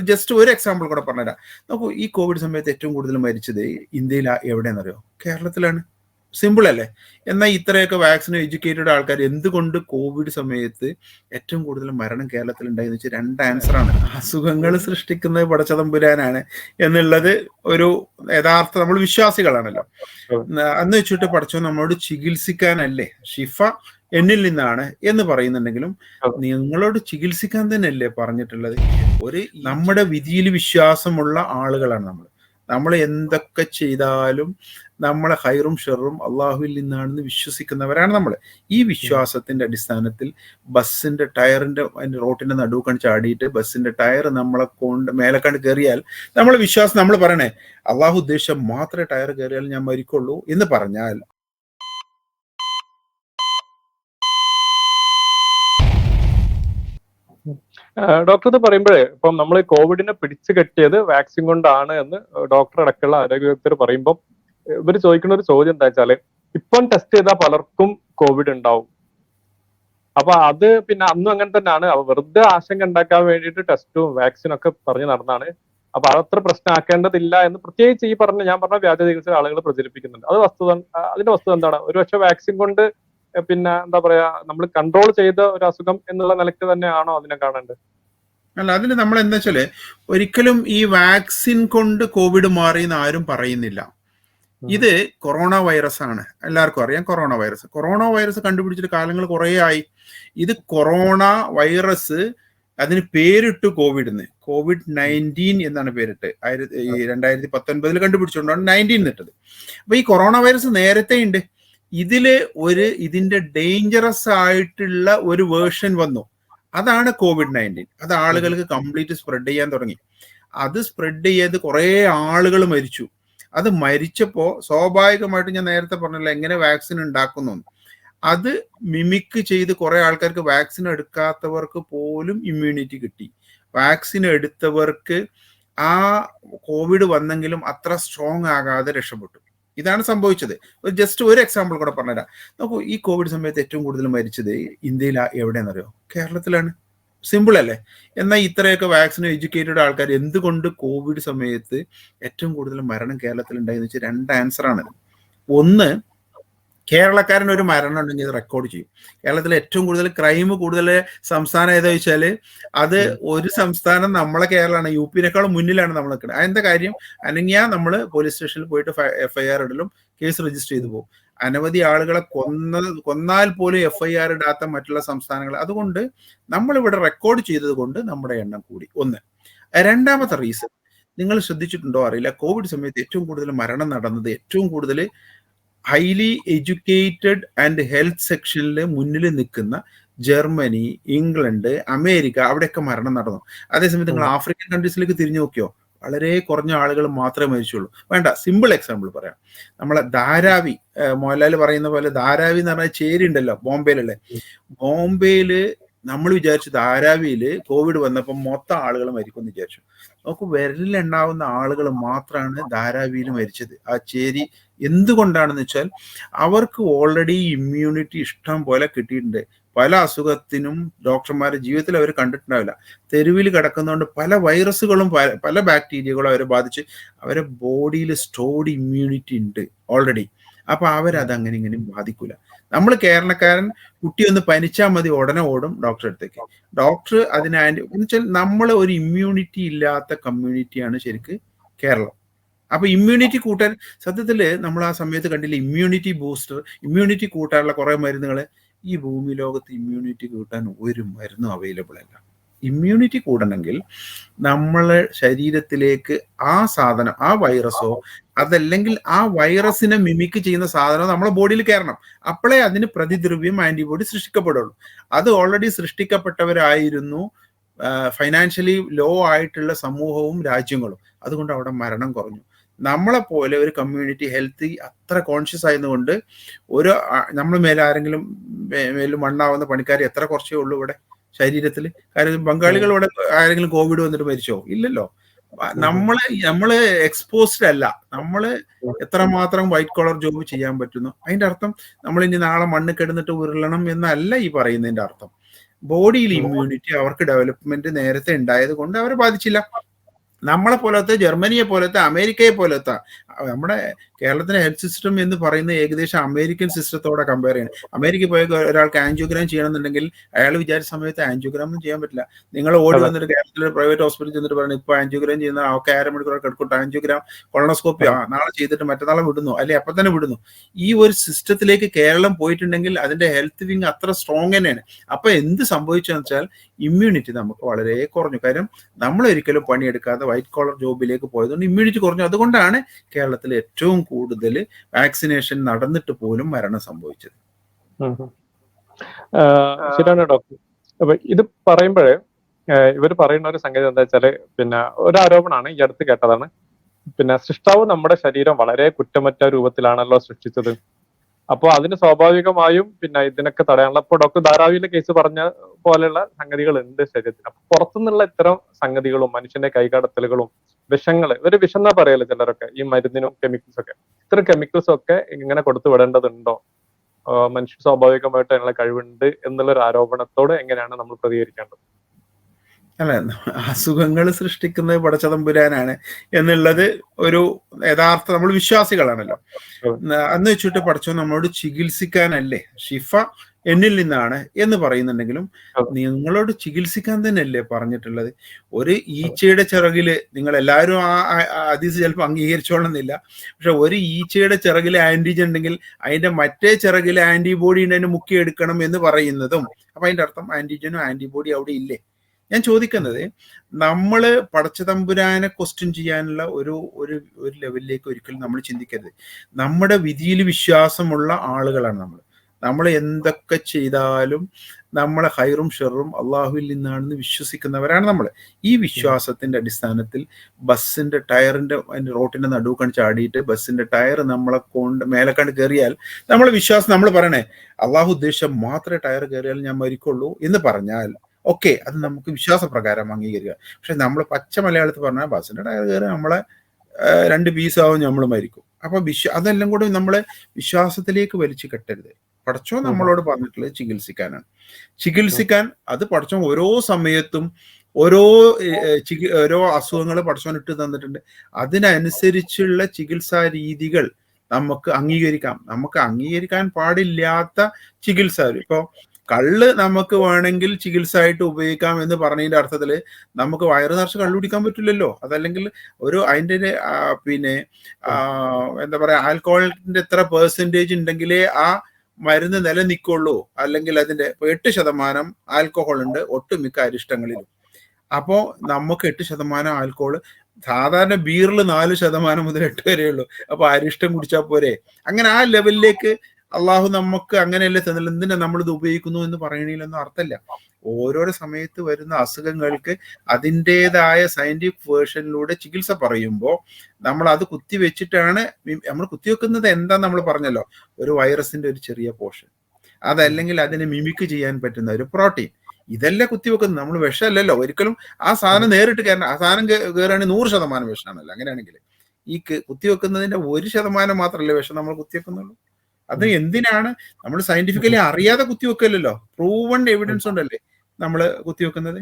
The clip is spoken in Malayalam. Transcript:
ജസ്റ്റ് ഒരു എക്സാമ്പിൾ കൂടെ പറഞ്ഞുതരാം. നോക്കൂ ഈ കോവിഡ് സമയത്ത് ഏറ്റവും കൂടുതൽ മരിച്ചത് ഇന്ത്യയിൽ എവിടെയെന്നറിയോ കേരളത്തിലാണ്. സിമ്പിൾ അല്ലേ? എന്നാൽ ഇത്രയൊക്കെ വാക്സിൻ എഡ്യൂക്കേറ്റഡ് ആൾക്കാർ എന്തുകൊണ്ട് കോവിഡ് സമയത്ത് ഏറ്റവും കൂടുതൽ മരണം കേരളത്തിൽ ഉണ്ടായെന്ന് വെച്ചാൽ രണ്ട് ആൻസറാണ് അസുഖങ്ങൾ സൃഷ്ടിക്കുന്നത് പടച്ചതമ്പുരാനാണ് എന്നുള്ളത് ഒരു യഥാർത്ഥ നമ്മൾ വിശ്വാസികളാണല്ലോ. അന്ന് വെച്ചിട്ട് പടച്ചോ നമ്മളോട് ചികിത്സിക്കാനല്ലേ? ഷിഫ എന്നിൽ നിന്നാണ് എന്ന് പറയുന്നുണ്ടെങ്കിലും നിങ്ങളോട് ചികിത്സിക്കാൻ തന്നെയല്ലേ പറഞ്ഞിട്ടുള്ളത്? ഒരു നമ്മുടെ വിധിയിൽ വിശ്വാസമുള്ള ആളുകളാണ് നമ്മൾ. നമ്മൾ എന്തൊക്കെ ചെയ്താലും നമ്മളെ ഹൈറും ഷെറും അള്ളാഹുവിൽ നിന്നാണെന്ന് വിശ്വസിക്കുന്നവരാണ് നമ്മൾ ഈ വിശ്വാസത്തിന്റെ അടിസ്ഥാനത്തിൽ ബസ്സിന്റെ ടയറിന്റെ അതിന്റെ റോട്ടിന്റെ നടുവ് ചാടിയിട്ട് ബസ്സിന്റെ ടയർ നമ്മളെ കൊണ്ട് മേലെ കണ്ട് കയറിയാൽ നമ്മളെ വിശ്വാസം നമ്മൾ പറയണേ അള്ളാഹു ഉദ്ദേശം മാത്രമേ ടയർ കയറിയാൽ ഞാൻ മരിക്കുള്ളൂ എന്ന് പറഞ്ഞാൽ ഡോക്ടർ ഇത് പറയുമ്പോഴേ ഇപ്പം നമ്മൾ കോവിഡിനെ പിടിച്ചു കെട്ടിയത് വാക്സിൻ കൊണ്ടാണ് എന്ന് ഡോക്ടർ അടക്കമുള്ള ആരോഗ്യ വിദഗ്ധർ പറയുമ്പോൾ ഇവർ ചോദിക്കുന്ന ഒരു ചോദ്യം എന്താ വെച്ചാൽ ഇപ്പം ടെസ്റ്റ് ചെയ്താൽ പലർക്കും കോവിഡ് ഉണ്ടാവും. അപ്പൊ അത് പിന്നെ അന്നും അങ്ങനെ തന്നെയാണ്. വെറുതെ ആശങ്ക ഉണ്ടാക്കാൻ വേണ്ടിയിട്ട് ടെസ്റ്റും വാക്സിനും ഒക്കെ പറഞ്ഞു നടന്നാണ്. അപ്പൊ അതത്ര പ്രശ്നമാക്കേണ്ടതില്ല എന്ന് പ്രത്യേകിച്ച് ഈ പറഞ്ഞ ഞാൻ പറഞ്ഞ വ്യാജ ചികിത്സ ആളുകൾ പ്രചരിപ്പിക്കുന്നുണ്ട്. അത് വസ്തുത അതിന്റെ വസ്തുത എന്താണ്? ഒരുപക്ഷെ വാക്സിൻ കൊണ്ട് പിന്നെ എന്താ പറയാ നമ്മൾ കൺട്രോൾ ചെയ്ത ഒരു അസുഖം എന്നുള്ള നിലയ്ക്ക് തന്നെയാണോ അതിനെ കാണേണ്ടത്? അല്ല അതിന് നമ്മൾ എന്താ വെച്ചാൽ ഒരിക്കലും ഈ വാക്സിൻ കൊണ്ട് കോവിഡ് മാറി എന്ന് ആരും പറയുന്നില്ല. ഇത് കൊറോണ വൈറസ് ആണ്. എല്ലാവർക്കും അറിയാം കൊറോണ വൈറസ് കൊറോണ വൈറസ് കണ്ടുപിടിച്ചിട്ട് കാലങ്ങൾ കുറേ ആയി. ഇത് കൊറോണ വൈറസ് അതിന് പേരിട്ടു കോവിഡിന്. കോവിഡ് നയന്റീൻ എന്നാണ് പേരിട്ട്. ആയിരത്തി രണ്ടായിരത്തി പത്തൊൻപതിൽ കണ്ടുപിടിച്ചുകൊണ്ടാണ് നയന്റീൻ ഇട്ടത്. അപ്പൊ ഈ കൊറോണ വൈറസ് നേരത്തെ ഉണ്ട് ഇതിൽ ഒരു ഇതിന്റെ ഡേഞ്ചറസ് ആയിട്ടുള്ള ഒരു വേർഷൻ വന്നു. അതാണ് കോവിഡ് നയന്റീൻ അത് ആളുകൾക്ക് കംപ്ലീറ്റ് സ്പ്രെഡ് ചെയ്യാൻ തുടങ്ങി. അത് സ്പ്രെഡ് ചെയ്ത് കുറേ ആളുകൾ മരിച്ചു. അത് മരിച്ചപ്പോൾ സ്വാഭാവികമായിട്ട് ഞാൻ നേരത്തെ പറഞ്ഞല്ലോ എങ്ങനെ വാക്സിൻ ഉണ്ടാക്കുന്നു അത് മിമിക്ക് ചെയ്ത് കുറേ ആൾക്കാർക്ക് വാക്സിൻ എടുക്കാത്തവർക്ക് പോലും ഇമ്മ്യൂണിറ്റി കിട്ടി. വാക്സിൻ എടുത്തവർക്ക് ആ കോവിഡ് വന്നെങ്കിലും അത്ര സ്ട്രോങ് ആകാതെ രക്ഷപ്പെട്ടു. ഇതാണ് സംഭവിച്ചത്. ഒരു ജസ്റ്റ് ഒരു എക്സാമ്പിൾ കൂടെ പറഞ്ഞുതരാം. നോക്കൂ ഈ കോവിഡ് സമയത്ത് ഏറ്റവും കൂടുതൽ മരിച്ചത് ഇന്ത്യയിൽ എവിടെയെന്നറിയോ കേരളത്തിലാണ്. സിമ്പിൾ അല്ലേ? എന്നാൽ ഇത്രയൊക്കെ വാക്സിൻ എഡ്യൂക്കേറ്റഡ് ആൾക്കാർ എന്തുകൊണ്ട് കോവിഡ് സമയത്ത് ഏറ്റവും കൂടുതൽ മരണം കേരളത്തിൽ ഉണ്ടായെന്ന് വെച്ചാൽ രണ്ട് ആൻസറാണ് ഒന്ന് കേരളക്കാരൻ ഒരു മരണം ഉണ്ടെങ്കിൽ ഇത് റെക്കോർഡ് ചെയ്യും. കേരളത്തിൽ ഏറ്റവും കൂടുതൽ ക്രൈം കൂടുതൽ സംസ്ഥാനം ഏതാ വെച്ചാൽ അത് ഒരു സംസ്ഥാനം നമ്മളെ കേരളമാണ് യു പിനേക്കാളും മുന്നിലാണ് നമ്മൾ നിൽക്കുന്നത്. അതെന്താ കാര്യം? അനങ്ങിയാ നമ്മൾ പോലീസ് സ്റ്റേഷനിൽ പോയിട്ട് എഫ്ഐആർ ഐ ആർ ഇടലും കേസ് രജിസ്റ്റർ ചെയ്തു പോകും. അനവധി ആളുകളെ കൊന്ന കൊന്നാൽ പോലും എഫ് ഐ ആർ ഇടാത്ത മറ്റുള്ള സംസ്ഥാനങ്ങൾ. അതുകൊണ്ട് നമ്മൾ ഇവിടെ റെക്കോർഡ് ചെയ്തത് കൊണ്ട് നമ്മുടെ എണ്ണം കൂടി. ഒന്ന്. രണ്ടാമത്തെ റീസൺ നിങ്ങൾ ശ്രദ്ധിച്ചിട്ടുണ്ടോ? അറിയില്ല. കോവിഡ് സമയത്ത് ഏറ്റവും കൂടുതൽ മരണം നടന്നത് ഏറ്റവും കൂടുതൽ ഹൈലി എഡ്യൂക്കേറ്റഡ് ആൻഡ് ഹെൽത്ത് സെക്ഷനിൽ മുന്നിൽ നിൽക്കുന്ന ജർമ്മനി ഇംഗ്ലണ്ട് അമേരിക്ക അവിടെയൊക്കെ മരണം നടന്നു. അതേസമയത്ത് നിങ്ങൾ ആഫ്രിക്കൻ കൺട്രീസിലേക്ക് തിരിഞ്ഞു നോക്കിയോ? വളരെ കുറഞ്ഞ ആളുകൾ മാത്രമേ മരിച്ചുള്ളൂ. വേണ്ട സിമ്പിൾ എക്സാമ്പിൾ പറയാം. നമ്മളെ ധാരാവി മോഹൻലാൽ പറയുന്ന പോലെ ധാരാവി എന്ന് പറഞ്ഞാൽ ചേരി ഉണ്ടല്ലോ ബോംബെയിലല്ലേ? ബോംബെയിൽ നമ്മൾ വിചാരിച്ചു ധാരാവിയിൽ കോവിഡ് വന്നപ്പോൾ മൊത്തം ആളുകൾ മരിക്കുമെന്ന് വിചാരിച്ചു. നോക്കൂ വിരലിലുണ്ടാവുന്ന ആളുകൾ മാത്രമാണ് ധാരാവിയിൽ മരിച്ചത്. ആ ചേരി എന്തുകൊണ്ടാണെന്ന് വെച്ചാൽ അവർക്ക് ഓൾറെഡി ഇമ്മ്യൂണിറ്റി ഇഷ്ടം പോലെ കിട്ടിയിട്ടുണ്ട്. പല അസുഖത്തിനും ഡോക്ടർമാരെ ജീവിതത്തിൽ അവർ കണ്ടിട്ടുണ്ടാവില്ല. തെരുവിൽ കിടക്കുന്നതുകൊണ്ട് പല വൈറസുകളും പല ബാക്ടീരിയകളും അവരെ ബാധിച്ച് അവരെ ബോഡിയിൽ സ്റ്റോർഡ് ഇമ്മ്യൂണിറ്റി ഉണ്ട് ഓൾറെഡി അപ്പൊ അവരതങ്ങനെ ഇങ്ങനെ ബാധിക്കൂല. നമ്മൾ കേരളക്കാരൻ കുട്ടി ഒന്ന് പനിച്ചാൽ മതി ഉടനെ ഓടും ഡോക്ടറെ അടുത്തേക്ക്. ഡോക്ടർ അതിന് ആന്റി എന്ന് വെച്ചാൽ നമ്മൾ ഒരു ഇമ്മ്യൂണിറ്റി ഇല്ലാത്ത കമ്മ്യൂണിറ്റിയാണ് ശരിക്ക് കേരളം. അപ്പൊ ഇമ്മ്യൂണിറ്റി കൂട്ടാൻ സത്യത്തിൽ നമ്മൾ ആ സമയത്ത് കണ്ടില്ല ഇമ്മ്യൂണിറ്റി ബൂസ്റ്റർ ഇമ്മ്യൂണിറ്റി കൂട്ടാനുള്ള കുറെ മരുന്നുകൾ ഈ ഭൂമി ലോകത്ത് ഇമ്മ്യൂണിറ്റി കൂട്ടാൻ ഒരു മരുന്നും അവൈലബിൾ അല്ല. ഇമ്മ്യൂണിറ്റി കൂടണമെങ്കിൽ നമ്മളെ ശരീരത്തിലേക്ക് ആ സാധനം ആ വൈറസോ അതല്ലെങ്കിൽ ആ വൈറസിനെ മിമിക്ക് ചെയ്യുന്ന സാധനം നമ്മളെ ബോഡിയിൽ കയറണം. അപ്പോഴേ അതിന് പ്രതിദ്രവ്യം ആന്റിബോഡി സൃഷ്ടിക്കപ്പെടുള്ളൂ. അത് ഓൾറെഡി സൃഷ്ടിക്കപ്പെട്ടവരായിരുന്നു ഫൈനാൻഷ്യലി ലോ ആയിട്ടുള്ള സമൂഹവും രാജ്യങ്ങളും. അതുകൊണ്ട് അവിടെ മരണം കുറഞ്ഞു. നമ്മളെ പോലെ ഒരു കമ്മ്യൂണിറ്റി ഹെൽത്തി അത്ര കോൺഷ്യസ് ആയതുകൊണ്ട് ഒരു നമ്മൾ മേലെ ആരെങ്കിലും മേലും മണ്ണാവുന്ന പണിക്കാർ എത്ര കുറച്ചേ ഉള്ളൂ ഇവിടെ? ശരീരത്തിൽ കാര്യം ബംഗാളികളോടെ ആരെങ്കിലും കോവിഡ് വന്നിട്ട് മരിച്ചോ? ഇല്ലല്ലോ. നമ്മൾ നമ്മൾ എക്സ്പോസ്ഡ് അല്ല. നമ്മൾ എത്രമാത്രം വൈറ്റ് കോളർ ജോബ് ചെയ്യാൻ പറ്റുന്നു. അതിന്റെ അർത്ഥം നമ്മൾ ഇനി നാളെ മണ്ണ് കിടന്നിട്ട് ഉരുളണം എന്നല്ല ഈ പറയുന്നതിന്റെ അർത്ഥം. ബോഡിയിൽ ഇമ്മ്യൂണിറ്റി അവർക്ക് ഡെവലപ്മെന്റ് നേരത്തെ ഉണ്ടായത് കൊണ്ട് അവരെ ബാധിച്ചില്ല. നമ്മളെ പോലത്തെ ജർമ്മനിയെ പോലത്തെ അമേരിക്കയെ പോലത്തെ നമ്മുടെ കേരളത്തിലെ ഹെൽത്ത് സിസ്റ്റം എന്ന് പറയുന്ന ഏകദേശം അമേരിക്കൻ സിസ്റ്റത്തോടെ കമ്പയർ ചെയ്യണം. അമേരിക്കയിൽ പോയി ഒരാൾക്ക് ആൻജിയോഗ്രാം ചെയ്യണമെന്നുണ്ടെങ്കിൽ അയാൾ വിചാരിച്ച സമയത്ത് ആൻജിയോഗ്രാം ഒന്നും ചെയ്യാൻ പറ്റില്ല. നിങ്ങൾ ഓടി. വന്നിട്ട് കേരളത്തിലെ പ്രൈവറ്റ് ഹോസ്പിറ്റലിൽ ചെന്നിട്ട് പറയുന്നത് ഇപ്പൊ ആൻജിയോഗ്രാം ചെയ്യുന്ന ഒക്കെ അര മണിക്കൂർ കിടക്കട്ടെ ആൻജിയോഗ്രാം ആ നാളെ ചെയ്തിട്ട് മറ്റന്നാളെ വിടുന്നു. അല്ലെ അപ്പൊ തന്നെ വിടുന്നു. ഈ ഒരു സിസ്റ്റത്തിലേക്ക് കേരളം പോയിട്ടുണ്ടെങ്കിൽ അതിന്റെ ഹെൽത്ത് വിങ് അത്ര സ്ട്രോങ് തന്നെയാണ്. അപ്പൊ എന്ത് സംഭവിച്ചെന്ന് വെച്ചാൽ ഇമ്മ്യൂണിറ്റി നമുക്ക് വളരെ കുറഞ്ഞു. കാര്യം നമ്മൾ ഒരിക്കലും പണിയെടുക്കാതെ വൈറ്റ് കോളർ ജോബിലേക്ക് പോയതുകൊണ്ട് ഇമ്മ്യൂണിറ്റി കുറഞ്ഞു. അതുകൊണ്ടാണ് കേരളത്തിൽ ഏറ്റവും കൂടുതൽ വാക്സിനേഷൻ നടന്നിട്ട് പോലും മരണം സംഭവിച്ചത്. ശരിയാണ് ഡോക്ടർ അപ്പൊ ഇത് പറയുമ്പോഴേ ഇവർ പറയുന്ന ഒരു സംഗതി എന്താ വെച്ചാൽ പിന്നെ ഒരു ആരോപണമാണ് ഈ അടുത്ത് കേട്ടതാണ്. പിന്നെ സൃഷ്ടാവ് നമ്മുടെ ശരീരം വളരെ കുറ്റമറ്റ രൂപത്തിലാണല്ലോ സൃഷ്ടിച്ചത്. അപ്പോൾ അതിന് സ്വാഭാവികമായും പിന്നെ ഇതിനൊക്കെ തടയാനുള്ള ഇപ്പൊ ഡോക്ടർ ധാരാവിയിലെ കേസ് പറഞ്ഞ പോലെയുള്ള സംഗതികൾ ഉണ്ട് ശരീരത്തിന്. അപ്പൊ പുറത്തുനിന്നുള്ള ഇത്തരം സംഗതികളും മനുഷ്യന്റെ കൈകടത്തലുകളും വിഷങ്ങൾ ഒരു വിഷം എന്നാ പറയൽ ചിലരൊക്കെ ഈ മരുന്നിനും കെമിക്കൽസ് ഒക്കെ. ഇത്തരം കെമിക്കൽസ് ഒക്കെ ഇങ്ങനെ കൊടുത്തു വിടേണ്ടതുണ്ടോ? മനുഷ്യ സ്വാഭാവികമായിട്ട് അതിനുള്ള കഴിവുണ്ട് എന്നുള്ള ഒരു ആരോപണത്തോട് എങ്ങനെയാണ് നമ്മൾ പ്രതികരിക്കേണ്ടത്? അല്ല അസുഖങ്ങൾ സൃഷ്ടിക്കുന്നത് പടച്ചതമ്പുരാനാണ് എന്നുള്ളത് ഒരു യഥാർത്ഥ നമ്മൾ വിശ്വാസികളാണല്ലോ. അന്ന് വെച്ചിട്ട് പടച്ചോ നമ്മളോട് ചികിത്സിക്കാനല്ലേ? ഷിഫ എന്നിൽ നിന്നാണ് എന്ന് പറയുന്നുണ്ടെങ്കിലും നിങ്ങളോട് ചികിത്സിക്കാൻ തന്നെയല്ലേ പറഞ്ഞിട്ടുള്ളത്? ഒരു ഈച്ചയുടെ ചിറകിൽ നിങ്ങൾ എല്ലാവരും ആ ആ ചിലപ്പോൾ അംഗീകരിച്ചോളുന്നില്ല. പക്ഷെ ഒരു ഈച്ചയുടെ ചിറകിൽ ആന്റിജൻ ഉണ്ടെങ്കിൽ അതിന്റെ മറ്റേ ചിറകിൽ ആന്റിബോഡി ഉണ്ടതിന് മുക്കിയെടുക്കണം എന്ന് പറയുന്നതും അപ്പൊ അതിന്റെ അർത്ഥം ആന്റിജനും ആന്റിബോഡി അവിടെ ഇല്ലേ? ഞാൻ ചോദിക്കുന്നത് നമ്മൾ പടച്ചതമ്പുരാനെ ക്വസ്റ്റ്യൻ ചെയ്യാനുള്ള ഒരു ഒരു ഒരു ലെവലിലേക്ക് ഒരിക്കലും നമ്മൾ ചിന്തിക്കരുത്. നമ്മുടെ വിധിയിൽ വിശ്വാസമുള്ള ആളുകളാണ് നമ്മൾ നമ്മൾ എന്തൊക്കെ ചെയ്താലും നമ്മളെ ഹൈറും ഷെറും അള്ളാഹുവിൽ നിന്നാണെന്ന് വിശ്വസിക്കുന്നവരാണ് നമ്മൾ ഈ വിശ്വാസത്തിന്റെ അടിസ്ഥാനത്തിൽ ബസ്സിന്റെ ടയറിന്റെ റോട്ടിന്റെ നടുവ് ചാടിയിട്ട് ബസ്സിന്റെ ടയർ നമ്മളെ കൊണ്ട് മേലെ കണ്ട് കയറിയാൽ നമ്മളെ വിശ്വാസം നമ്മൾ പറയണേ അള്ളാഹു ഉദ്ദേശം മാത്രമേ ടയർ കയറിയാൽ ഞാൻ മരിക്കുള്ളൂ എന്ന് പറഞ്ഞാൽ ഓക്കെ അത് നമുക്ക് വിശ്വാസപ്രകാരം അംഗീകരിക്കുക. പക്ഷെ നമ്മൾ പച്ച മലയാളത്തിൽ പറഞ്ഞാൽ ബസ്സിന്റെ ടയർ കയറി നമ്മളെ രണ്ട് പീസാവും നമ്മൾ മരിക്കും. അപ്പൊ വിശ്വ അതെല്ലാം കൂടെ നമ്മളെ വിശ്വാസത്തിലേക്ക് വലിച്ചു കെട്ടരുത്. പടച്ചോ നമ്മളോട് പറഞ്ഞിട്ടുള്ളത് ചികിത്സിക്കാനാണ്. ചികിത്സിക്കാൻ അത് പടച്ചോ ഓരോ സമയത്തും ഓരോ ചികി- ഓരോ അസുഖങ്ങൾ പടച്ചോൻ ഇട്ട് തന്നിട്ടുണ്ട്. അതിനനുസരിച്ചുള്ള ചികിത്സാ രീതികൾ നമുക്ക് അംഗീകരിക്കാം. നമുക്ക് അംഗീകരിക്കാൻ പാടില്ലാത്ത ചികിത്സ ഇപ്പോ കള്ള് നമുക്ക് വേണമെങ്കിൽ ചികിത്സ ആയിട്ട് ഉപയോഗിക്കാം എന്ന് പറഞ്ഞതിന്റെ അർത്ഥത്തിൽ നമുക്ക് വയറ് നിറച്ച് കള്ളു കുടിക്കാൻ പറ്റില്ലല്ലോ. അതല്ലെങ്കിൽ ഒരു അതിന്റെ പിന്നെ എന്താ പറയാ ആൽക്കഹോളിന്റെ എത്ര പെർസെന്റേജ് ഉണ്ടെങ്കിലേ ആ മരുന്ന് നിലനിൽക്കുള്ളൂ. അല്ലെങ്കിൽ അതിന്റെ എട്ട് ശതമാനം ആൽക്കോഹോൾ ഉണ്ട് ഒട്ടുമിക്ക അരിഷ്ടങ്ങളിലും. അപ്പോ നമുക്ക് എട്ട് ശതമാനം ആൽക്കോൾ സാധാരണ ബീറിൽ നാല് ശതമാനം മുതൽ എട്ട് വരെയുള്ളൂ. അപ്പൊ അരിഷ്ടം കുടിച്ചാൽ പോരെ. അങ്ങനെ ആ ലെവലിലേക്ക് അള്ളാഹു നമുക്ക് അങ്ങനെയല്ലേ തന്നില്ല. എന്തിനാ നമ്മളിത് ഉപയോഗിക്കുന്നു എന്ന് പറയണില്ലെന്നും അർത്ഥമില്ല. ഓരോരോ സമയത്ത് വരുന്ന അസുഖങ്ങൾക്ക് അതിന്റെതായ സയന്റിഫിക് വേർഷനിലൂടെ ചികിത്സ പറയുമ്പോൾ നമ്മൾ അത് കുത്തിവെച്ചിട്ടാണ് നമ്മൾ കുത്തിവെക്കുന്നത് എന്താ നമ്മൾ പറഞ്ഞല്ലോ. ഒരു വൈറസിന്റെ ഒരു ചെറിയ പോർഷൻ അതല്ലെങ്കിൽ അതിനെ മിമിക്ക് ചെയ്യാൻ പറ്റുന്ന ഒരു പ്രോട്ടീൻ ഇതല്ലേ കുത്തിവെക്കുന്നത് നമ്മൾ വിഷമല്ലല്ലോ. ഒരിക്കലും ആ സാധനം നേരിട്ട് കയറണം ആ സാധനം കയറുകയാണെങ്കിൽ നൂറ് ശതമാനം വിഷമാണല്ലോ അങ്ങനെയാണെങ്കിൽ ഈ കുത്തിവെക്കുന്നതിന്റെ ഒരു ശതമാനം മാത്രമല്ലേ വിഷം നമ്മൾ കുത്തിവെക്കുന്നുള്ളൂ അത് എന്തിനാണ്? നമ്മൾ സയന്റിഫിക്കലി അറിയാതെ കുത്തിവെക്കല്ലോ പ്രൂവൺ എവിഡൻസ് ഉണ്ടല്ലേ നമ്മൾ കുത്തിവെക്കുന്നത്?